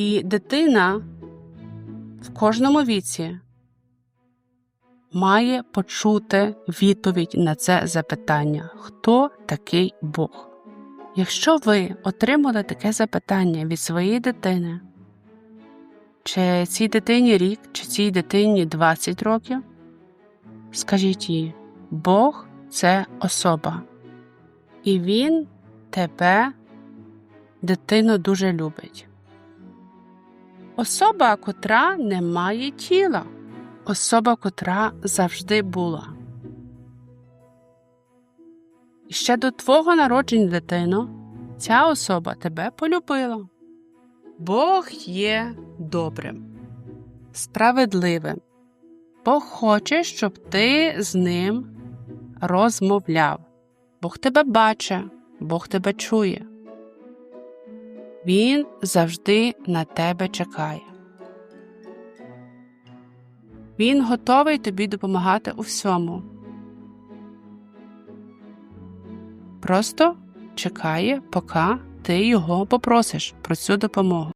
І дитина в кожному віці має почути відповідь на це запитання: хто такий Бог? Якщо ви отримали таке запитання від своєї дитини, чи цій дитині рік, чи цій дитині 20 років, скажіть їй, Бог це особа, і Він тебе, дитино, дуже любить. Особа, котра не має тіла, особа, котра завжди була. І ще до твого народження, дитино, ця особа тебе полюбила. Бог є добрим, справедливим. Бог хоче, щоб ти з ним розмовляв. Бог тебе бачить, Бог тебе чує. Він завжди на тебе чекає. Він готовий тобі допомагати у всьому. Просто чекає, поки ти його попросиш про цю допомогу.